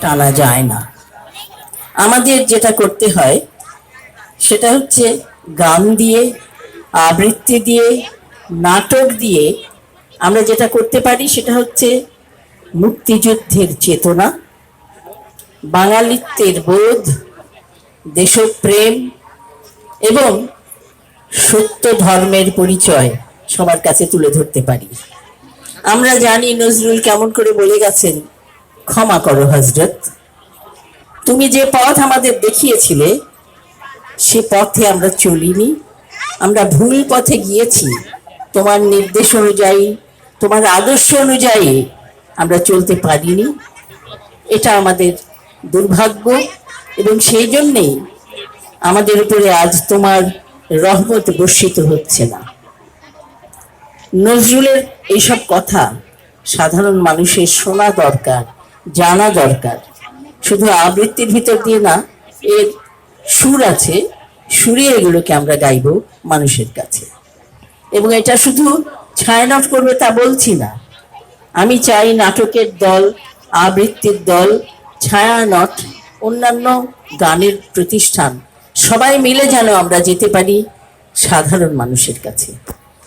টানা যায় না। আমাদের যেটা করতে হয়, সেটা হচ্ছে গান দিয়ে, আবৃত্তি দিয়ে, নাটক দিয়ে আমরা যেটা করতে পারি, সেটা হচ্ছে মুক্তিযুদ্ধের চেতনা, বাঙালিত্বের বোধ, দেশপ্রেম এবং সত্য ধর্মের পরিচয় সবার কাছে তুলে ধরতে পারি। আমরা জানি নজরুল কেমন করে বলে গেছেন ক্ষমা করো হজরত তুমি যে পথ আমাদের দেখিয়েছিলে, সে পথে আমরা চলিনি। আমরা ভুল পথে গিয়েছি। তোমার নির্দেশ অনুযায়ী, তোমার আদর্শ অনুযায়ী আমরা চলতে পারিনি। এটা আমাদের দুর্ভাগ্য এবং সেই জন্যেই আমাদের উপরে আজ তোমার রহমত বর্ষিত হচ্ছে না। নজরুলের এইসব কথা সাধারণ মানুষের শোনা দরকার। জানা দরকার। শুধু আবৃত্তির ভিতর দিয়ে না, এর সুর আছে। সুরে এগুলোকে আমরা গাইব মানুষের কাছে। এবং এটা শুধু ছায়ানট করবে তা বলছি না। আমি চাই নাটকের দল, আবৃত্তির দল, ছায়ানট, অন্যান্য গানের প্রতিষ্ঠান, সবাই মিলে যেন আমরা যেতে পারি সাধারণ মানুষের কাছে।